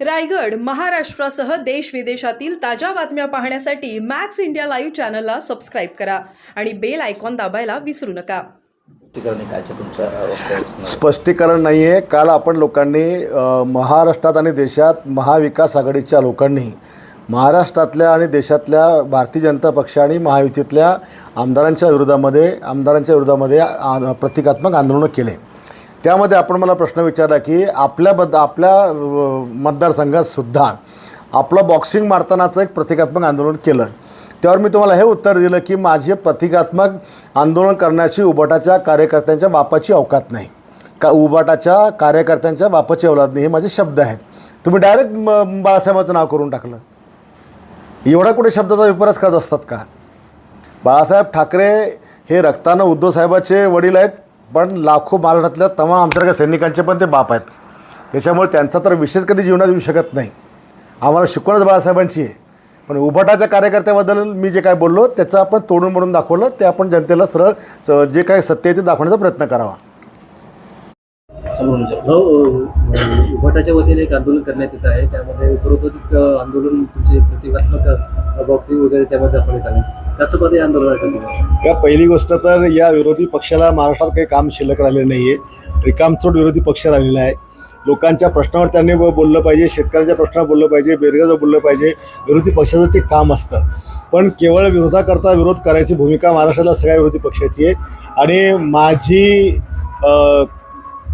रायगड महाराष्ट्रासह देश विदेशातील ताज्या बातम्या पाहण्यासाठी मॅक्स इंडिया लाईव्ह चॅनलला सबस्क्राईब करा आणि बेल आयकॉन दाबायला विसरू नका. स्पष्टीकरण नाही आहे काल आपण लोकांनी अ, महाराष्ट्रात आणि देशात महाविकास आघाडीच्या लोकांनी महाराष्ट्रातल्या आणि देशातल्या भारतीय जनता पक्ष आणि महायुतीतल्या आमदारांच्या विरोधामध्ये आमदारांच्या विरोधामध्ये आ- प्रतिकात्मक आंदोलनं केले. त्यामध्ये आपण मला प्रश्न विचारला की आपल्या अ, आपल्या मतदारसंघातसुद्धा आपलं बॉक्सिंग मारतानाचं एक प्रतिकात्मक आंदोलन केलं. त्यावर मी तुम्हाला हे उत्तर दिलं की माझे प्रतिकात्मक आंदोलन करण्याची उबाटाच्या कार्यकर्त्यांच्या बापाची अवकात नाही. का उबाटाच्या कार्यकर्त्यांच्या बापाची औलाद नाही हे माझे शब्द आहेत. तुम्ही डायरेक्ट म बाळासाहेबाचं नाव करून टाकलं. एवढा कुठे शब्दाचा विपरच करत असतात का? बाळासाहेब ठाकरे हे रक्तानं उद्धवसाहेबाचे वडील आहेत. पण लाखो महाराष्ट्रातल्या तमाम आमच्यासारख्या सैनिकांचे पण ते बाप आहेत. त्याच्यामुळे त्यांचा तर विशेष कधी जीवनात येऊ शकत नाही. आम्हाला शिकवणच बाळासाहेबांची आहे. पण उभाटाच्या कार्यकर्त्याबद्दल मी जे काय बोललो त्याचं आपण तोडून मोडून दाखवलं ते आपण जनतेला सरळ जे काय सत्य आहे ते दाखवण्याचा प्रयत्न करावा. समोरून हो उभटाच्या वतीने एक आंदोलन करण्यात येत आहे. त्यामध्ये उपरोत्तर आंदोलन तुमचे प्रतिकात्मक बॉक्सिंग वगैरे त्यामध्ये दाखवण्यात आले त्याचं पद आंदोलन या पहिली गोष्ट तर या विरोधी पक्षाला महाराष्ट्रात काही काम शिल्लक राहिलेलं नाही आहे रिकामचोट विरोधी पक्ष राहिलेला आहे. लोकांच्या प्रश्नावर त्यांनी बोललं पाहिजे शेतकऱ्यांच्या प्रश्नावर बोललं पाहिजे बेरोजगार बोललं पाहिजे. विरोधी पक्षाचं ते काम असतं. पण केवळ विरोधाकरता विरोध करायची भूमिका महाराष्ट्राला सगळ्या विरोधी पक्षाची आहे. आणि माझी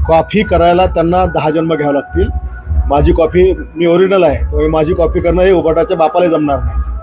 कॉफी करायला त्यांना दहा जन्म घ्यावं लागतील. माझी कॉफी मी ओरिजिनल आहे. त्यामुळे माझी कॉफी करणं हे उभाटाच्या बापाला जमणार नाही.